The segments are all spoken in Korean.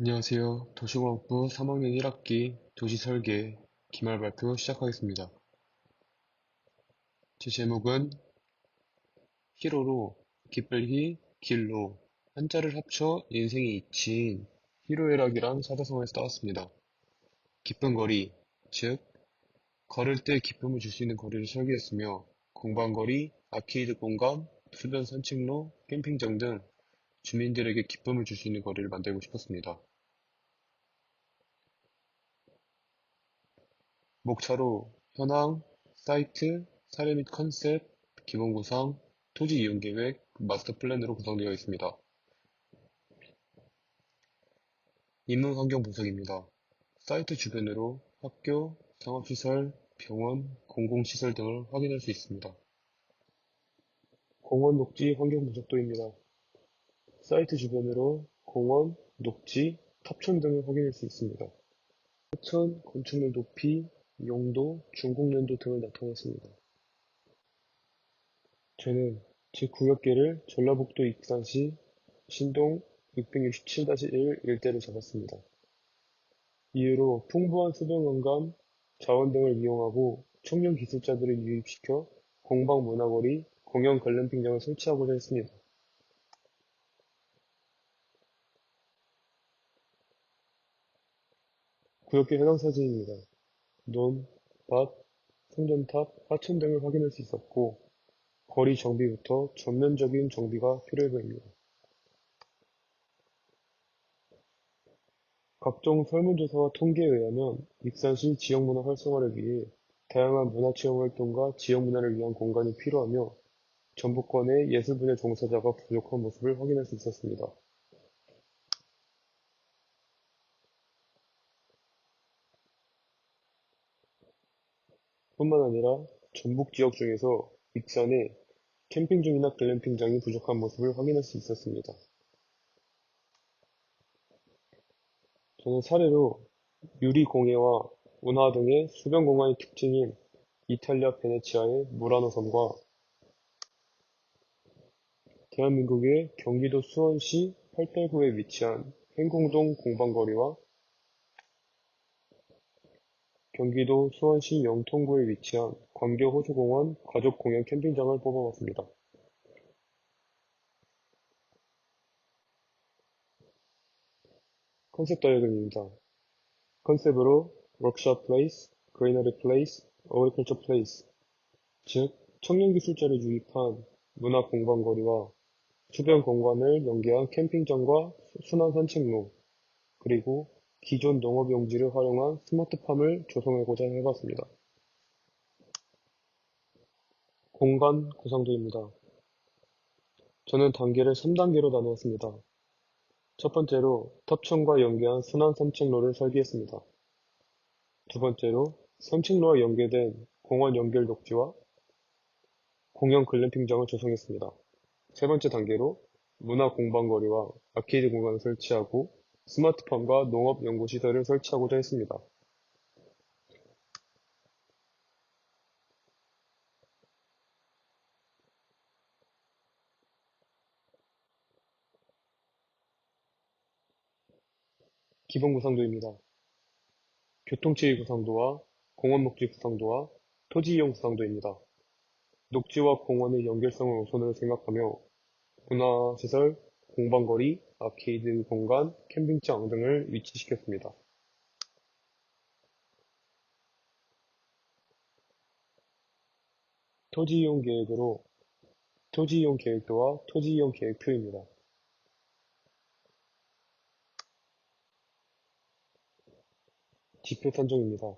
안녕하세요. 도시공학부 3학년 1학기 도시설계 기말 발표 시작하겠습니다. 제 제목은 히로로 기쁠히 길로 한자를 합쳐 인생이 이치인 히로애락이란 사자성어에서 따왔습니다. 기쁜 거리, 즉 걸을 때 기쁨을 줄 수 있는 거리를 설계했으며 공방거리, 아케이드 공간, 수변 산책로, 캠핑장 등 주민들에게 기쁨을 줄 수 있는 거리를 만들고 싶었습니다. 목차로 현황, 사이트, 사례 및 컨셉, 기본 구상, 토지 이용 계획, 마스터 플랜으로 구성되어 있습니다. 인문 환경 분석입니다. 사이트 주변으로 학교, 상업시설, 병원, 공공시설 등을 확인할 수 있습니다. 공원 녹지 환경 분석도입니다. 사이트 주변으로 공원, 녹지, 탑천 등을 확인할 수 있습니다. 하천, 건축물 높이, 용도, 중국 연도 등을 나타냈습니다. 저는 제9역계를 전라북도 익산시 신동 667-1 일대를 잡았습니다. 이후로 풍부한 수변공간, 자원 등을 이용하고 청년 기술자들을 유입시켜 공방 문화거리, 공연 관련핑장을 설치하고자 했습니다. 구역계 해당 사진입니다. 논, 밭, 성전탑, 하천 등을 확인할 수 있었고 거리 정비부터 전면적인 정비가 필요해 보입니다. 각종 설문조사와 통계에 의하면 익산시 지역문화 활성화를 위해 다양한 문화체험 활동과 지역문화를 위한 공간이 필요하며 전북권의 예술 분야 종사자가 부족한 모습을 확인할 수 있었습니다. 뿐만 아니라 전북 지역 중에서 익산에 캠핑장이나 글램핑장이 부족한 모습을 확인할 수 있었습니다. 저는 사례로 유리공예와 운하 등의 수변공간의 특징인 이탈리아 베네치아의 무라노 섬과 대한민국의 경기도 수원시 팔달구에 위치한 행궁동 공방거리와 경기도 수원시 영통구에 위치한 광교 호수공원 가족공연 캠핑장을 뽑아봤습니다. 컨셉 다이어그램입니다. 컨셉으로 워크숍 플레이스, 그리너리 플레이스, 어그리컬처 플레이스 즉 청년 기술자를 유입한 문화 공방거리와 주변 공간을 연계한 캠핑장과 순환 산책로 그리고 기존 농업 용지를 활용한 스마트팜을 조성하고자 해봤습니다. 공간 구성도입니다. 저는 단계를 3단계로 나누었습니다. 첫 번째로 탑천과 연계한 순환 산책로를 설계했습니다. 두 번째로 산책로와 연계된 공원 연결 녹지와 공영 글램핑장을 조성했습니다. 세 번째 단계로 문화 공방거리와 아케이드 공간을 설치하고 스마트팜과 농업연구시설을 설치하고자 했습니다. 기본 구상도입니다. 교통체의 구상도와 공원 녹지 구상도와 토지 이용 구상도입니다. 녹지와 공원의 연결성을 우선으로 생각하며 문화시설, 공방거리, 아케이드 공간, 캠핑장 등을 위치시켰습니다. 토지 이용 계획으로 토지 이용 계획도와 토지 이용 계획표입니다. 지표 선정입니다.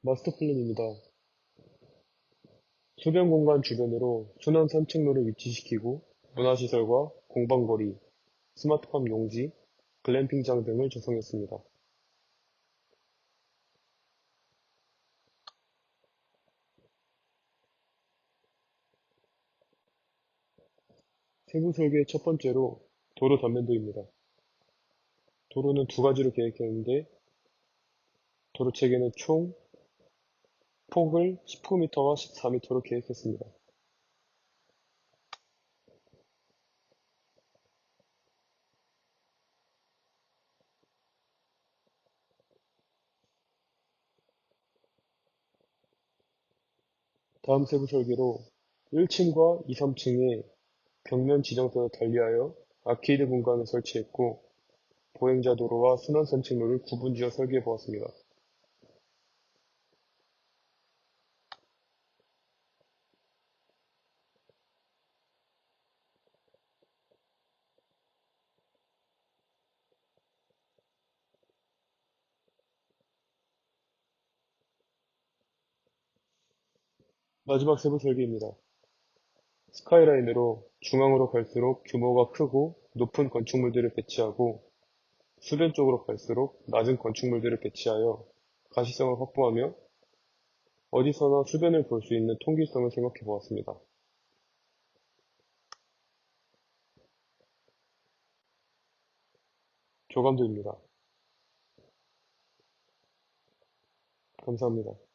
마스터 플랜입니다. 수변 공간 주변으로 순환 산책로를 위치시키고 문화시설과 공방거리, 스마트팜 용지, 글램핑장 등을 조성했습니다. 세부 설계의 첫 번째로 도로 단면도입니다. 도로는 두 가지로 계획했는데 도로 체계는 총 폭을 19m와 14m로 계획했습니다. 다음 세부 설계로 1층과 2, 3층에 벽면 지정선을 달리하여 아케이드 공간을 설치했고 보행자 도로와 순환 산책로를 구분지어 설계해 보았습니다. 마지막 세부 설계입니다. 스카이라인으로 중앙으로 갈수록 규모가 크고 높은 건축물들을 배치하고 수변 쪽으로 갈수록 낮은 건축물들을 배치하여 가시성을 확보하며 어디서나 수변을 볼 수 있는 통기성을 생각해 보았습니다. 조감도입니다. 감사합니다.